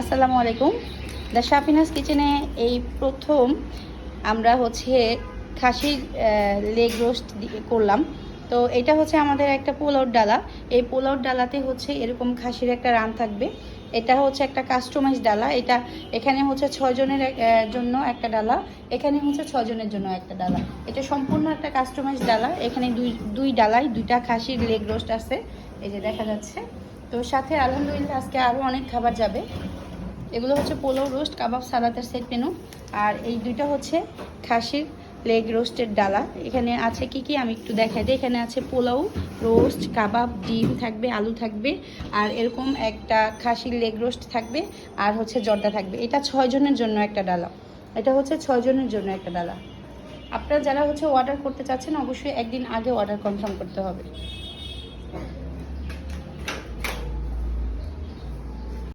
আসসালামু আলাইকুম। দ্য শাপিনাস কিচেনে এই প্রথম আমরা হচ্ছে খাসির লেগ রোস্ট করলাম। তো এটা হচ্ছে আমাদের একটা পোলাওর ডালা। এই পোলাওর ডালাতে হচ্ছে এরকম খাসির একটা রান থাকবে। এটা হচ্ছে একটা কাস্টমাইজ ডালা। এটা এখানে হচ্ছে ছজনের জন্য একটা ডালা। এখানে হচ্ছে ছজনের জন্য একটা ডালা। এটা সম্পূর্ণ একটা কাস্টমাইজ ডালা। এখানে দুই দুই ডালায় দুইটা খাসির লেগ রোস্ট আছে। এই যে দেখা যাচ্ছে। তো সাথে আলহামদুলিল্লাহ আজকে আরও অনেক খাবার যাবে। এগুলো হচ্ছে পোলাও রোস্ট, কাবাব সালাতের সেট মেনু। আর এই দুইটা হচ্ছে খাসির লেগ রোস্টের ডালা। এখানে আছে কি কি? আমি একটু দেখাই দিই। এখানে আছে পোলাও, রোস্ট, কাবাব, ডিম থাকবে, আলু থাকবে। আর এরকম একটা খাসির লেগ রোস্ট থাকবে আর হচ্ছে জর্দা থাকবে। এটা ছয় জনের জন্য একটা ডালা। এটা হচ্ছে ছয় জনের জন্য একটা ডালা। আপনারা যারা হচ্ছে অর্ডার করতে চাচ্ছেন, অবশ্যই একদিন আগে অর্ডার কনফার্ম করতে হবে।